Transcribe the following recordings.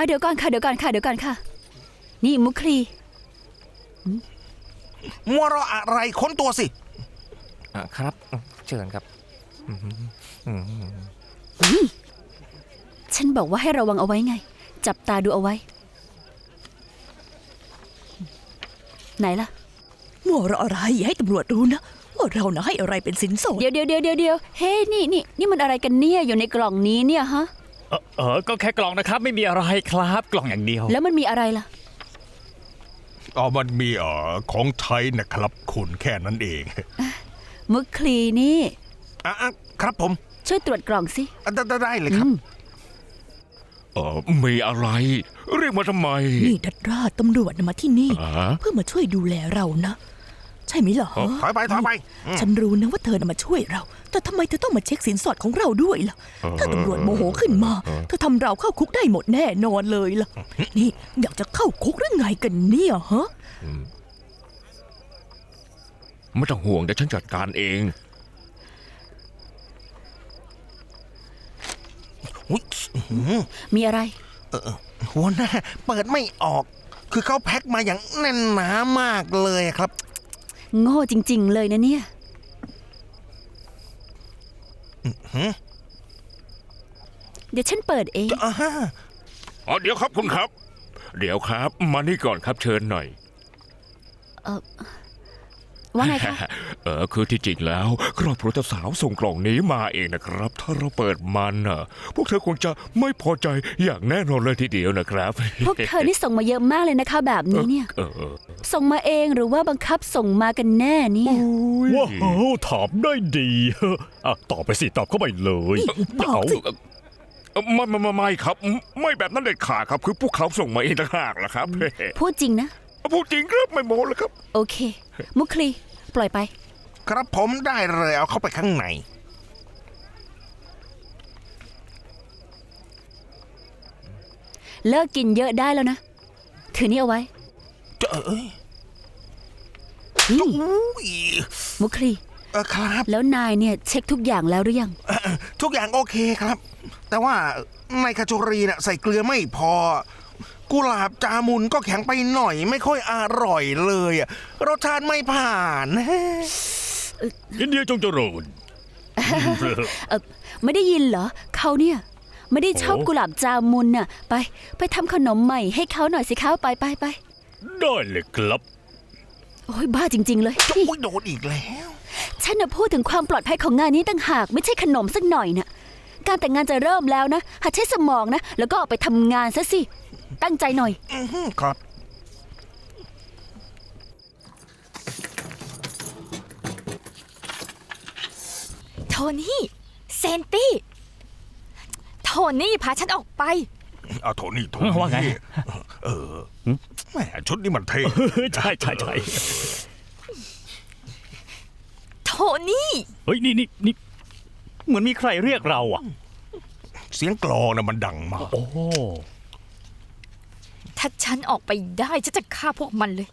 อะเดี๋ยวก่อนค่ะเดี๋ยวก่อนค่ะเดี๋ยวก่อนค่ะ นี่มุคลี มัวรออะไรค้นตัวสิอะครับเชิญครับฉันบอกว่าให้ระวังเอาไว้ไง จับตาดูเอาไว้ ไหนล่ะ มัวเราอะไรอย่าให้ตำรวจรู้นะ ว่าเรานะให้อะไรเป็นสินสอดเดี๋ยวเดี๋ยวเดี๋ยวเดี๋ยวเดี๋ยวเฮ้ยนี่นี่นี่มันอะไรกันเนี่ยอยู่ในกล่องนี้เนี่ยฮะ เออเออก็แค่กล่องนะครับ ไม่มีอะไรครับกล่องอย่างเดียว แล้วมันมีอะไรล่ะ อ๋อมันมีเอ่อของใช้นะครับคุณแค่นั้นเองมุคลีนี่ อะอะครับผมช่วยตรวจกล่องสิอะได้ได้ได้เลยครับ เออมีอะไร เรียกมาทำไมนี่ดัดราชตำรวจน่ะมาที่นี่อ่าเพื่อมาช่วยดูแลเรานะ ใช่ไหมเหรอถอยไปถอยไปอืมฉันรู้นะว่าเธอน่ะมาช่วยเรา แต่ทำไมเธอต้องมาเช็คสินสอดของเราด้วยล่ะ ถ้าตำรวจโมโหขึ้นมา เธอทำเราเข้าคุกได้หมดแน่นอนเลยล่ะ นี่อยากจะเข้าคุกหรือไงกันเนี่ยฮะ ไม่ต้องห่วงเดี๋ยวฉันจัดการเองอุ๊ยมีอะไรหัวหน้าเปิดไม่ออก คือเขาแพ็คมาอย่างแน่นหนามากเลยครับ โง่จริง ๆ เลยนะเนี่ย เดี๋ยวฉันเปิดเอง อ่าฮะอ๋อเดี๋ยวครับคุณครับ เดี๋ยวครับ มานี่ก่อนครับเชิญหน่อย ว่าไงคะเออคือที่จริงแล้ว ครอบครัวเจ้าสาวส่งกล่องนี้มาเองนะครับ ถ้าเราเปิดมันน่ะ พวกเธอคงจะไม่พอใจอย่างแน่นอนเลยทีเดียวนะครับ พวกเธอนี่ส่งมาเยอะมากเลยนะคะ แบบนี้เนี่ยเออเออส่งมาเองหรือว่าบังคับส่งมากันแน่เนี่ยว้าวถามได้ดีอะตอบไปสิตอบเข้าไปเลยตอบสิเอ่อไม่ไม่ไม่ไม่ครับ ไม่แบบนั้นเด็ดขาดครับ คือพวกเขาส่งมาเองต่างหากล่ะครับพูดจริงนะ พูดจริงครับไม่โม้เลยครับ โอเค มุคลี ปล่อยไป ครับผมได้เลยเอาเข้าไปข้างใน เลิกกินเยอะได้แล้วนะ ถือนี่เอาไว้ เจ้าเอ้ยนี่ อุ้ยมุคลี เออครับ แล้วนายเนี่ยเช็คทุกอย่างแล้วหรือยังเอ่อทุกอย่างโอเคครับ แต่ว่าในคาโจรีน่ะใส่เกลือไม่พอ กุหลาบจามุนก็แข็งไปหน่อยไม่ค่อยอร่อยเลยอะรสชาติไม่ผ่านอินเดียจงเจริญ เออไม่ได้ยินเหรอเขาเนี่ย ไม่ได้ชอบโอ้ กุหลาบจามุนน่ะ ไป ไปทำขนมใหม่ให้เขาหน่อยสิเขาไปไปไปได้เลยครับ โอ้ยบ้าจริง ๆ เลยนี่โอ้ยโดนอีกแล้ว ฉันน่ะพูดถึงความปลอดภัยของงานนี้ต่างหาก ไม่ใช่ขนมสักหน่อยน่ะ การแต่งงานจะเริ่มแล้วนะหัดใช้สมองนะ แล้วก็ออกไปทำงานซะสิ ตั้งใจหน่อย อื้อหือครับ โทนี่ เซนตี้ โทนี่พาฉันออกไป เอาโทนี่โทเออว่าไงนี่เออแหมชุดนี้มันเท่ใช่ใช่ใช่โทนี่ เฮ้ยนี่นี่นี่เหมือนมีใครเรียกเราอะ เสียงกลองน่ะมันดังมาก โอ้ ถ้าฉันออกไปได้ฉันจะฆ่าพวกมันเลย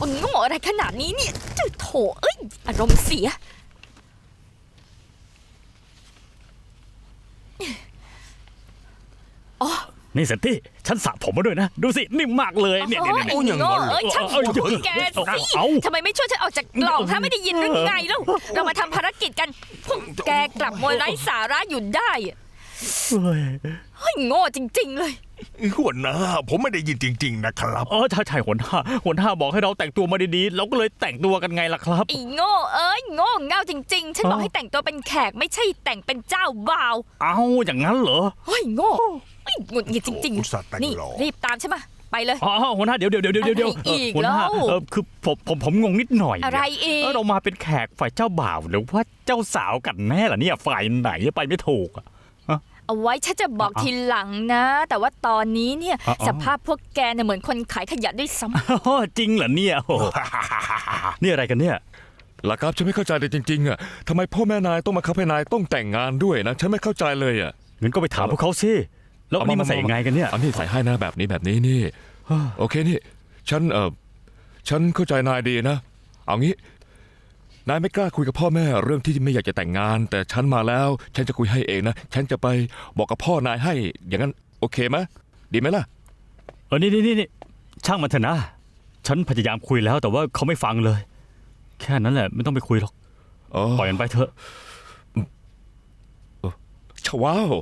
มันโง่อะไรขนาดนี้เนี่ยจืดโถเอ้ย อารมณ์เสีย นี่สันติฉันสระผมมาด้วยนะ ดูสินิ่มมากเลยเนี่ยเนี่ยเนี่ย โอ้ยโง่เอ้ยช่างหัวของแกเอาสิเอา ทำไมไม่ช่วยฉันออกจากกล่องถ้าไม่ได้ยินหรือไงแล้วเรามาทำภารกิจกันพวกแกกลับมวยไร้สาระอยู่ได้อะเฮ้ยเฮ้ยโง่จริง ๆ เลย หัวหน้าผมไม่ได้ยินจริง ๆ นะครับเออใช่ใช่หัวหน้าหัวหน้าบอกให้เราแต่งตัวมาดีๆ เราก็เลยแต่งตัวกันไงล่ะครับ ไอ้โง่เอ้ยโง่เง่าจริง ๆ ฉันบอกอ้าวให้แต่งตัวเป็นแขกไม่ใช่แต่งเป็นเจ้าบ่าวเอาอย่างนั้นเหรอ เฮ้ยโง่เฮ้ ยหงุดหงิดจริง อุตส่าห์แต่งๆ นี่ หล่อ รีบตามใช่ไหมไปเลยอ๋อหัวหน้าเดี๋ยวเดี๋ยวเดี๋ยวเดี๋ยวเดี๋ยวอะไรอีกหัวหน้าแล้ว เออคือผมผมผมงงนิดหน่อยเนี่ยอะไรอีกเเรามาเป็นแขกฝ่ายเจ้าบ่าวหรือว่าเจ้าสาวกันแน่ล่ะเนี่ยฝ่ายไหนไปไม่ถูกอะ เอาไว้ฉันจะบอกอะทีหลังนะ แต่ว่าตอนนี้เนี่ยอะอะ สภาพพวกแกเนี่ยเหมือนคนขายขยะด้วยซ้ำอ๋อจริงเหรอเนี่ยโอ้โห นี่อะไรกันเนี่ยล่ะครับฉันไม่เข้าใจเลยจริงๆอะทำไมพ่อแม่นายต้องมาคับให้นายต้องแต่งงานด้วยนะ ฉันไม่เข้าใจเลยอะงั้นก็ไปถามพวกเขาสิ แล้วอันนี่มาใส่ยังไงกันเนี่ย อันนี้ใส่ให้นะแบบนี้แบบนี้นี่ โอเคนี่ ฉันเออฉันเข้าใจนายดีนะ เอางี้ นายไม่กล้าคุยกับพ่อแม่เรื่องที่ไม่อยากจะแต่งงาน แต่ฉันมาแล้ว ฉันจะคุยให้เองนะ ฉันจะไปบอกกับพ่อนายให้ อย่างนั้นโอเคไหมดีไหมล่ะ เออนี่นี่นี่นี่ช่างมันเถอะนะ ฉันพยายามคุยแล้วแต่ว่าเขาไม่ฟังเลย แค่นั้นแหละไม่ต้องไปคุยหรอกอ๋อปล่อยมันไปเถอะชว้าว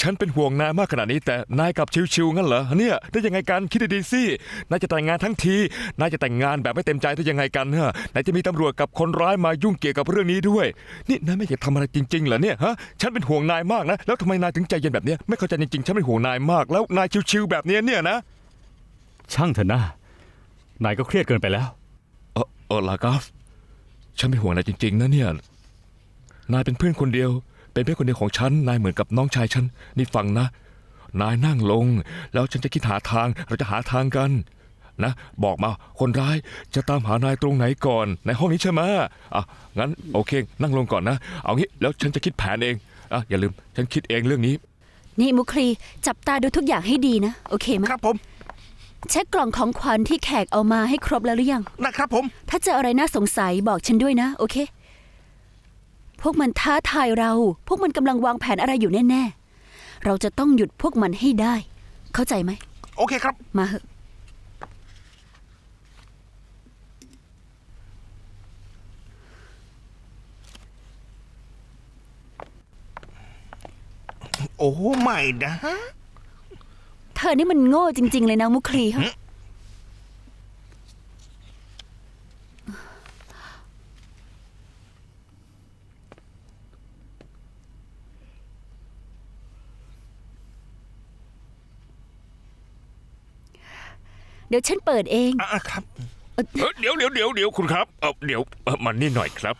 ฉันเป็นห่วงนายมากขนาดนี้ แต่นายกลับชิวๆงั้นเหรอเนี่ยได้ยังไงกันคิดดีๆสินายจะแต่งงานทั้งทีนายจะแต่งงานแบบไม่เต็มใจได้ยังไงกันฮะนายจะมีตำรวจกับคนร้ายมายุ่งเกี่ยวกับเรื่องนี้ด้วย นี่นายไม่อยากทำอะไรจริงๆเหรอเนี่ยฮะฉันเป็นห่วงนายมากนะแล้วทำไมนายถึงใจเย็นแบบเนี้ยไม่เข้าใจจริงๆฉันเป็นห่วงนายมาก แล้วนายชิวๆแบบเนี้ยเนี่ยนะ ช่างเถอะนะนายก็เครียดเกินไปแล้ว เออเออลากาฟฉันเป็นห่วงนายจริง ๆ นะเนี่ย นายเป็นเพื่อนคนเดียว เป็นเพื่อนคนเดียวของฉัน นายเหมือนกับน้องชายฉัน นี่ฟังนะ นายนั่งลง แล้วฉันจะคิดหาทาง เราจะหาทางกัน นะ บอกมา คนร้ายจะตามหานายตรงไหนก่อน ในห้องนี้ใช่ไหมอะ งั้นโอเค นั่งลงก่อนนะ เอางี้ แล้วฉันจะคิดแผนเอง อะ อย่าลืม ฉันคิดเองเรื่องนี้ นี่มุคลีจับตาดูทุกอย่างให้ดีนะ โอเคไหมครับผม เช็คกล่องของขวัญที่แขกเอามาให้ครบแล้วหรือยัง นะครับผม ถ้าเจออะไรน่าสงสัยบอกฉันด้วยนะ โอเค พวกมันท้าทายเรา พวกมันกำลังวางแผนอะไรอยู่แน่ๆ เราจะต้องหยุดพวกมันให้ได้ เข้าใจไหม โอเคครับ มาเหอะ โอ้ไม่นะ เธอนี่มันโง่จริง ๆ เลยนะมุคลีฮะ ดี๋ยวฉันเปิดเอง อะครับเอ้ยเดี๋ยวเดี๋ยวเดี๋ยวเดี๋ยวคุณครับเออเดี๋ยวเอ่อมันนี่หน่อยครับ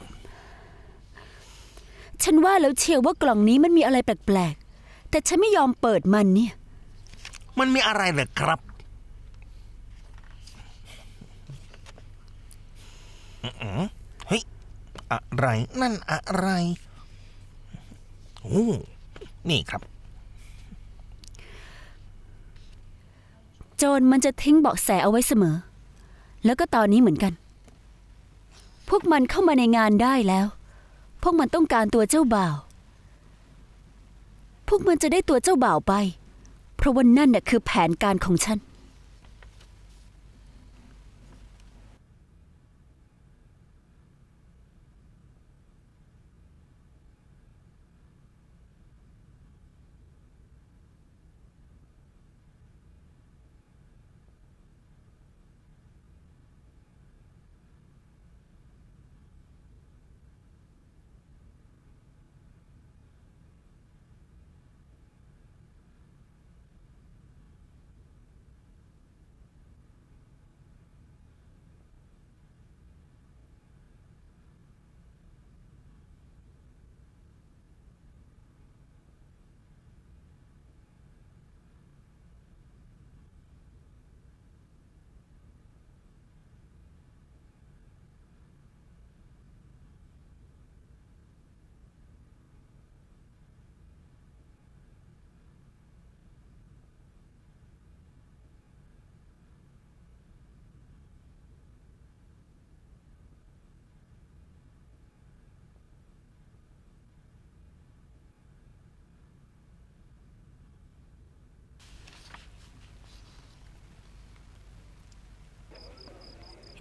ฉันว่าแล้วเชียวว่ากล่องนี้มันมีอะไรแปลกๆ แต่ฉันไม่ยอมเปิดมันเนี่ย มันมีอะไรเหรอครับ อื้อหือเฮ้ย อะไร นั่นอะไร โอ้ นี่ครับ โจรมันจะทิ้งเบาะแสเอาไว้เสมอ แล้วก็ตอนนี้เหมือนกัน พวกมันเข้ามาในงานได้แล้ว พวกมันต้องการตัวเจ้าบ่าว พวกมันจะได้ตัวเจ้าบ่าวไป เพราะว่านั่นน่ะคือแผนการของฉัน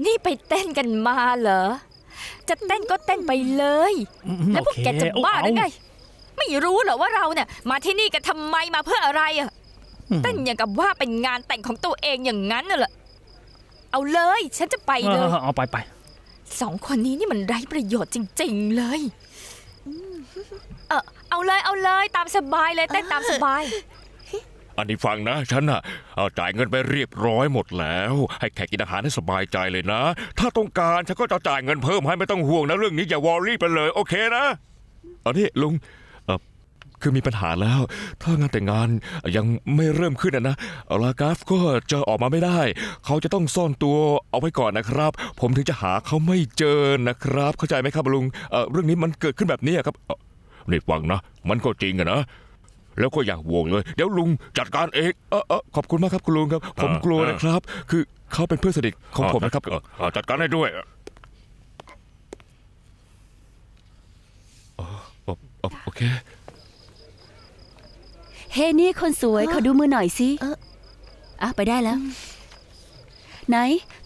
นี่ไปเต้นกันมาเหรอ จะเต้นก็เต้นไปเลย แล้วพวกแกจะบ้าหรือไง ไม่รู้เหรอว่าเราเนี่ยมาที่นี่กันทำไมมาเพื่ออะไรอะเต้นอย่างกับว่าเป็นงานแต่งของตัวเองอย่างนั้นน่ะเหรอ เอาเลย ฉันจะไปเลย เอาไปไป สองคนนี้นี่มันไร้ประโยชน์จริง ๆ เลย เออเอาเลยเอาเลยตามสบายเลยเต้นตามสบาย อันนี้ฟังนะ ฉันน่ะเอาจ่ายเงินไปเรียบร้อยหมดแล้ว ให้แขกกินอาหารให้สบายใจเลยนะ ถ้าต้องการฉันก็จะจ่ายเงินเพิ่มให้ไม่ต้องห่วงนะเรื่องนี้อย่าวอรี่ไปเลยโอเคนะอันนี้ลุงเออคือมีปัญหาแล้ว ถ้างานแต่งงานยังไม่เริ่มขึ้นนะนะลากราฟก็จะออกมาไม่ได้ เขาจะต้องซ่อนตัวเอาไว้ก่อนนะครับ ผมถึงจะหาเขาไม่เจอนะครับ เข้าใจไหมครับลุงเออเรื่องนี้มันเกิดขึ้นแบบนี้ครับเอ่อนี่ฟังนะ มันก็จริงอะนะ แล้วก็อย่าห่วงเลย เดี๋ยวลุงจัดการเองเออเออขอบคุณมากครับคุณลุงครับ ผมกลัวนะครับ คือเขาเป็นเพื่อนสนิทของผมนะครับจัดการให้ด้วยโอโอโอเค เฮ้นี่คนสวยขอดูมือหน่อยสิเอ่ออะไปได้แล้ว ไหน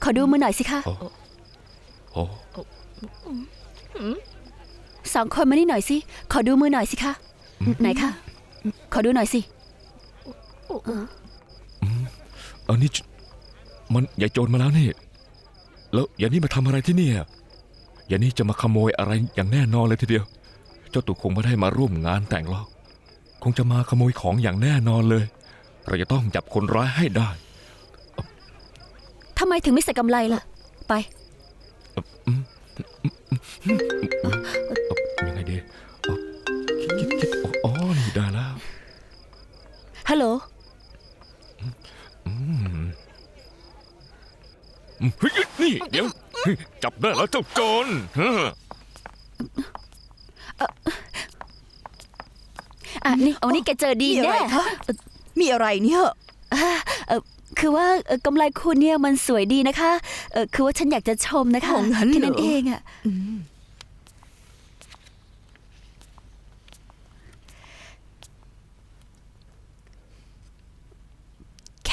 ขอดูมือหน่อยสิคะโอ้สองคนมานี่หน่อยสิ ขอดูมือหน่อยสิคะ ไหนคะ ขอดูหน่อยสิ อันนี้มันยายโจรมาแล้วนี่ แล้วยายนี่มาทำอะไรที่นี่อะยายนี่จะมาขโมยอะไรอย่างแน่นอนเลยทีเดียว เจ้าตู่คงไม่ได้มาร่วมงานแต่งหรอก คงจะมาขโมยของอย่างแน่นอนเลย เราจะต้องจับคนร้ายให้ได้ ทำไมถึงไม่ใส่กำไรล่ะ ไป ฮัลโหลอืมเฮ้ยนี่ เดี๋ยวเฮ้ยจับได้แล้วเจ้าโจรเฮ้ออะนี่เอานี่แกเจอดีมีอะไรแน่คะมีอะไรเนี่ย เออคือว่าเอ่อกำไรคุณเนี่ยมันสวยดีนะคะเออคือว่าฉันอยากจะชมนะคะของงั้นเหรอ แค่นั้นเองอะแ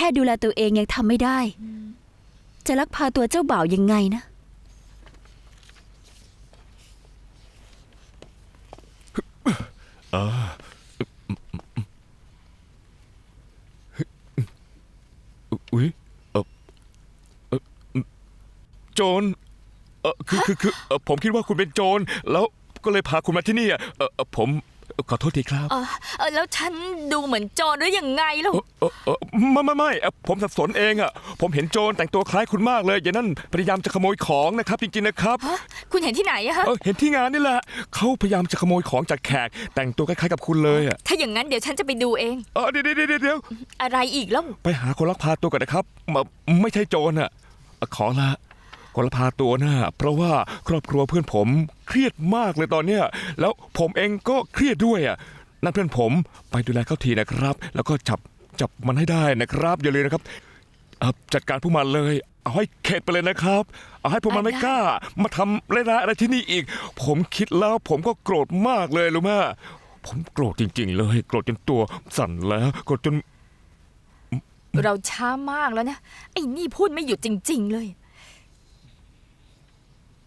ค่ดูแลตัวเองยังทำไม่ได้ จะลักพาตัวเจ้าบ่าวยังไงนะ อุ้ยเออเออโจรเออคือคือคือเออผมคิดว่าคุณเป็นโจร แล้วก็เลยพาคุณมาที่นี่อะเออเออผมขอโทษทีครับ เออเออแล้วฉันดูเหมือนโจรหรือยังไงล่ะเออเออเออไม่ไม่ไม่เอ่อผมสับสนเองอะ ผมเห็นโจรแต่งตัวคล้ายคุณมากเลยอย่างนั้นพยายามจะขโมยของนะครับ จริงๆนะครับ ฮะคุณเห็นที่ไหนอะฮะเออเห็นที่งานนี่แหละเขาพยายามจะขโมยของจากแขก แต่งตัวคล้ายๆกับคุณเลยอะถ้าอย่างนั้นเดี๋ยวฉันจะไปดูเอง เออเดี๋ยวเดี๋ยวเดี๋ยวเดี๋ยวอะไรอีกแล้วไปหาคนลักพาตัวกันนะครับมาไม่ใช่โจรอะเอ่อขอละคนลักพาตัวน่ะเพราะว่าครอบครัวเพื่อนผมเครียดมากเลยตอนเนี้ยแล้วผมเองก็เครียดด้วยอะ นั่นเพื่อนผมไปดูแลเขาทีนะครับ แล้วก็จับจับมันให้ได้นะครับอย่าลืมนะครับเอ่อจัดการพวกมันเลย เอาให้เข็ดไปเลยนะครับ เอาให้พวกมันไม่กล้า มาทำร้ายๆอะไรที่นี่อีก ผมคิดแล้วผมก็โกรธมากเลยรู้ไหมผมโกรธจริง ๆ เลย โกรธจนตัวสั่นแล้วโกรธจนเราช้ามากแล้วนะไอ้นี่พูดไม่หยุดจริง ๆ เลย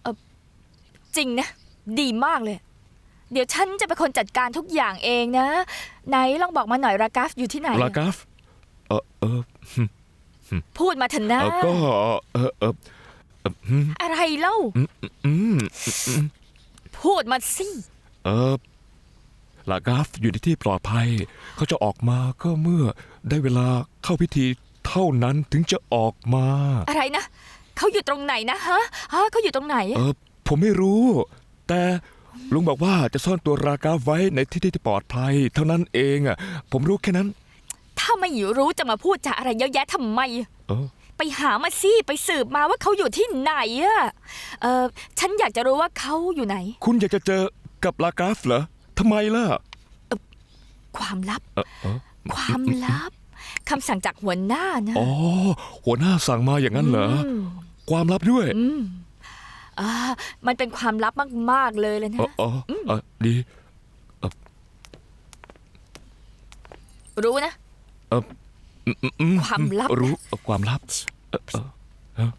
เออจริงนะ ดีมากเลย เดี๋ยวฉันจะเป็นคนจัดการทุกอย่างเองนะ ไหนลองบอกมาหน่อยรากาฟอยู่ที่ไหน ลากราฟเออเออพูดมาเถอะนะ เออก็เออเออเอออืมอะไรเล่า อืมพูดมาสิ เออลากราฟอยู่ในที่ปลอดภัย เขาจะออกมาก็เมื่อได้เวลาเข้าพิธีเท่านั้นถึงจะออกมา อะไรนะ เขาอยู่ตรงไหนนะฮะฮะเขาอยู่ตรงไหน เออผมไม่รู้ แต่ ลุงบอกว่าจะซ่อนตัวรากราฟไว้ในที่ที่ปลอดภัย เท่านั้นเองอะ ผมรู้แค่นั้น ถ้าไม่รู้จะมาพูดจาอะไรเยอะแยะทำไม เออ ไปหามาสิไปสืบมาว่าเขาอยู่ที่ไหนอะเออฉันอยากจะรู้ว่าเขาอยู่ไหน คุณอยากจะเจอกับลากราฟเหรอทำไมล่ะความลับ เออเออความลับคำสั่งจากหัวหน้านะอ๋อหัวหน้าสั่งมาอย่างนั้นเหรอมความลับด้วย อืม อ่ามันเป็นความลับมาก ๆ เลยเลยนะ อ๋ออ๋อเออดีรู้นะอืมอืมความลับ รู้เอ่อความลับเอ่อเอ่อเอ่อ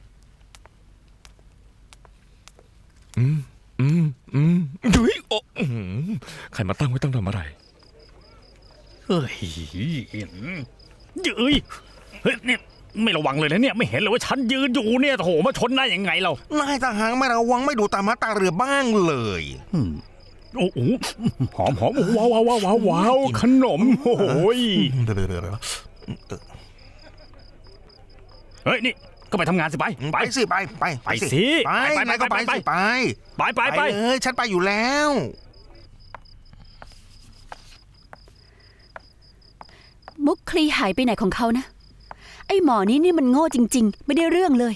อืมอืมอืมดุยโอ้อื้อหือใครมาตั้งไว้ตั้งทำอะไรเฮ้ยเย้ยเฮ้ยเนี่ย ไม่ระวังเลยนะเนี่ยไม่เห็นเลยว่าฉันยืนอยู่เนี่ยโถมาชนได้ยังไงเรานายทหารไม่ระวังไม่ดูตามมาตาเรือบ้างเลยโอ้โหหอมหอมว้าวว้าวว้าวว้าวว้าวขนมโอ้โหยเดี๋ยวเดี๋ยวเดี๋ยวเดี๋ยวเฮ้ยนี่ก็ไปทำงานสิไปไปสิไปไปไปสิไปไปไปนายก็ไปไปไปสิไปไปไปไปเลยฉันไปอยู่แล้วมุกคลีหายไปไหนของเขานะ ไอ้หมอนี้นี่มันโง่จริง ๆ ไม่ได้เรื่องเลย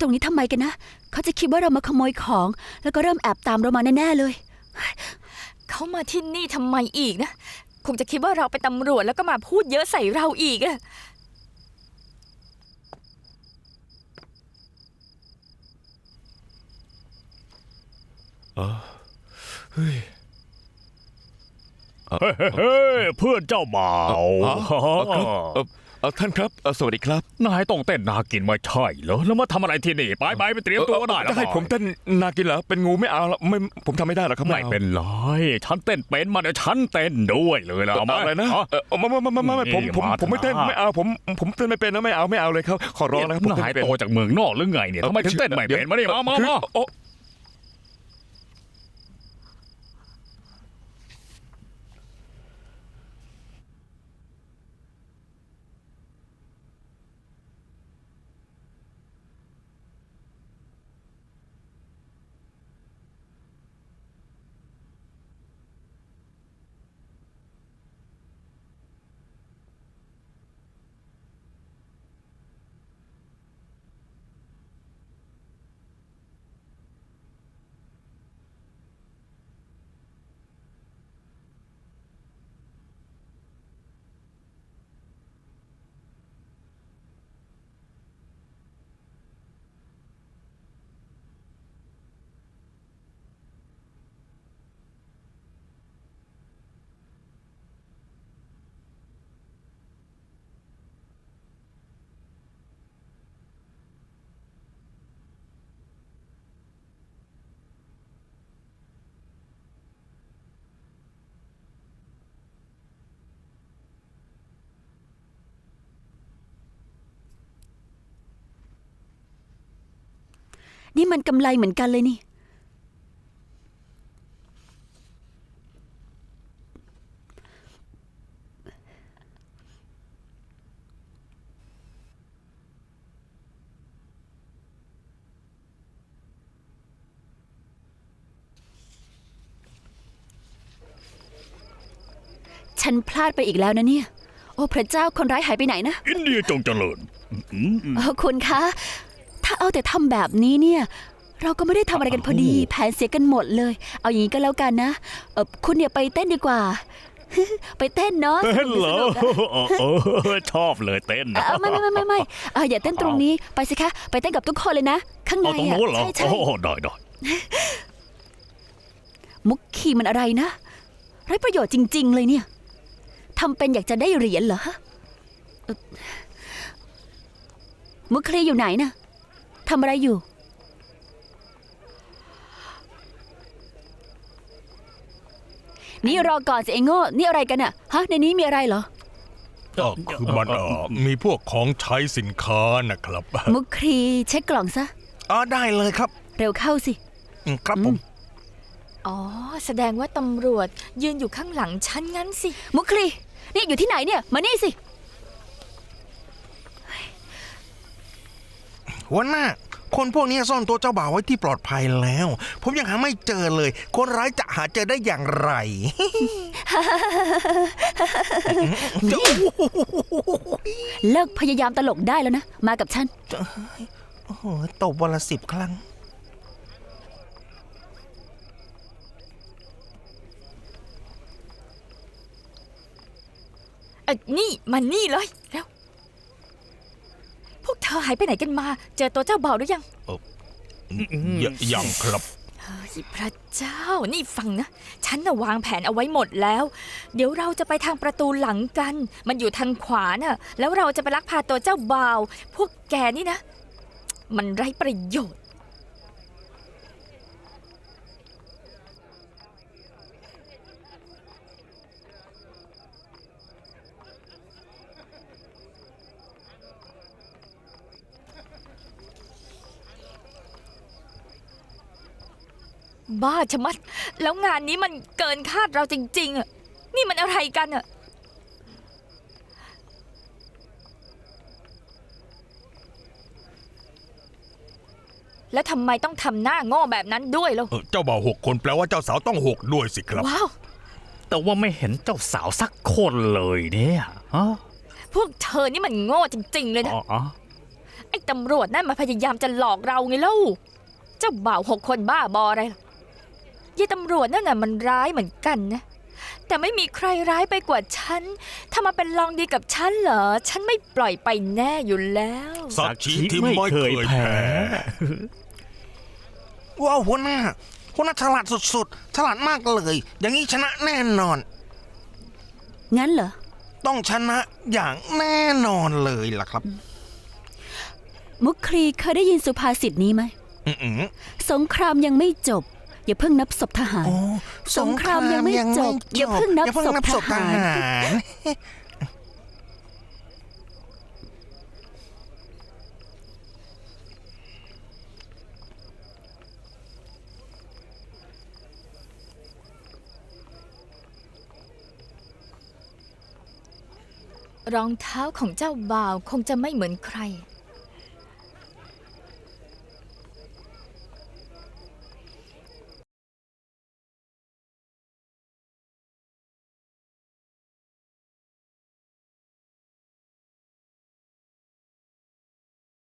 ตรงนี้ทำไมกันนะ เขาจะคิดว่าเรามาขโมยของ แล้วก็เริ่มแอบตามเรามาแน่ๆเลย เขามาที่นี่ทำไมอีกนะ คงจะคิดว่าเราเป็นตำรวจแล้วก็มาพูดเยอะใส่เราอีกอะเฮ้ยเฮ้ยเพื่อนเจ้าบ่าวอ๋อครับเอ่อ เอ่อท่านครับเอ่อสวัสดีครับนายต้องเต้นนากินไม่ใช่เหรอแล้วมาทำอะไรที่นี่ไปไปไปเตรียมตัวได้แล้วจะให้ผมเต้นนากินเหรอเป็นงูไม่เอาละไม่ผมทำไม่ได้หรอกครับไม่อาเป็นไรฉันเต้นเป็นมาเดี๋ยวฉันเต้นด้วยเลยละเอ่อเอาไหมอะไรนะฮ เออไม่ไม่ไม่ไม่ไม่ผมผมนี่ผมไม่เต้นมาไม่เอาผมผมเต้นไม่เป็นนะไม่เอาไม่เอาเลยครับ ขอร้องนะครับผมเต้นนายไม่เป็นโตจากเมืองนอกหรือไงเนี่ยทำไมถึงเต้นไม่เป็นมาเนี่ยมามาคือมา โอ้ นี่มันกำไรเหมือนกันเลยนี่ ฉันพลาดไปอีกแล้วนะเนี่ย โอ้พระเจ้าคนร้ายหายไปไหนนะ อินเดียจงเจริญอืมเออคุณคะถ้า เอาแต่ทำแบบนี้เนี่ย เราก็ไม่ได้ทำอะไรกันพอดี แผนเสียกันหมดเลย เอาอย่างนี้ก็แล้วกันนะเออคุณเนี่ยไปเต้นดีกว่า ไปเต้นเนาะเต้นเหรอสนุกอะเออเออชอบเลยเต้นเออไม่ไม่ไม่ไม่ไม่เอออย่าเต้นตรงนี้ไปสิคะ ไปเต้นกับทุกคนเลยนะ ข้างในเอาตรงอะโน้นเหรอใช่ใช่ โอ้ได้ได้มุกคีมันอะไรนะไร้ประโยชน์จริง ๆ เลยเนี่ยทำเป็นอยากจะได้เหรียญเหรอเอ่อมุกคีอยู่ไหนนะ ทำอะไรอยู่ นี่รอก่อนสิไอ้โง่ นี่อะไรกันอะฮะ ในนี้มีอะไรเหรอ ก็คือมันเอ่อมีพวกของใช้สินค้านะครับมุกคีเช็คกล่องซะ อ๋อได้เลยครับเร็วเข้าสิ อืมครับผม อ๋อ แสดงว่าตำรวจยืนอยู่ข้างหลังฉันงั้นสิ มุกคีนี่อยู่ที่ไหนเนี่ย มานี่สิ หัวหน้า คนพวกนี้ซ่อนตัวเจ้าบ่าวไว้ที่ปลอดภัยแล้ว ผมยังหาไม่เจอเลย คนร้ายจะหาเจอได้อย่างไรจะโอ้โหเลิกพยายามตลกได้แล้วนะ มากับฉัน โอ้โหตบวันละสิบครั้ง เอ้ยนี่มันนี่เลยเร็วพ วกเธอหายไปไหนกันมา เจอตัวเจ้าบ่าวหรือยังยยังครับเฮ้ยพระเจ้า นี่ฟังนะ ฉันน่ะวางแผนเอาไว้หมดแล้ว เดี๋ยวเราจะไปทางประตูหลังกัน มันอยู่ทางขวาน่ะ แล้วเราจะไปลักพาตัวเจ้าบ่าว พวกแกนี่นะ มันไร้ประโยชน์ บ้าชะมัด แล้วงานนี้มันเกินคาดเราจริง ๆอะนี่มันอะไรกันอะแล้วทำไมต้องทำหน้าโง่แบบนั้นด้วยล่ะเออเจ้าบ่าวหกคนแปลว่าเจ้าสาวต้องหกด้วยสิครับ ว้าว แต่ว่าไม่เห็นเจ้าสาวสักคนเลยเนี่ยฮะพวกเธอนี่มันโง่จริง ๆ เลยนะ อ๋ออ๋อไอ้ตำรวจนั่นมาพยายามจะหลอกเราไงเล่า เจ้าบ่าวหกคนบ้าบออะไรล่ะ ยายตำรวจนั่นน่ะมันร้ายเหมือนกันนะ แต่ไม่มีใครร้ายไปกว่าฉัน ถ้ามาเป็นลองดีกับฉันเหรอ ฉันไม่ปล่อยไปแน่อยู่แล้ว สักชีที่ไม่เคยแพ้ ว้าวหัวหน้าหัวหน้าฉลาดสุดๆ ฉลาดมากเลย อย่างนี้ชนะแน่นอน งั้นเหรอ ต้องชนะอย่างแน่นอนเลยล่ะครับ มุกครีเคยได้ยินสุภาษิตนี้ไหม อือสงครามยังไม่จบ อย่าเพิ่งนับศพทหารๆโอ้สงครามยังไม่จบอย่าเพิ่งนับอย่าเพิ่งนับศศพพททหารหารรองเท้าของเจ้าบ่าวคงจะไม่เหมือนใคร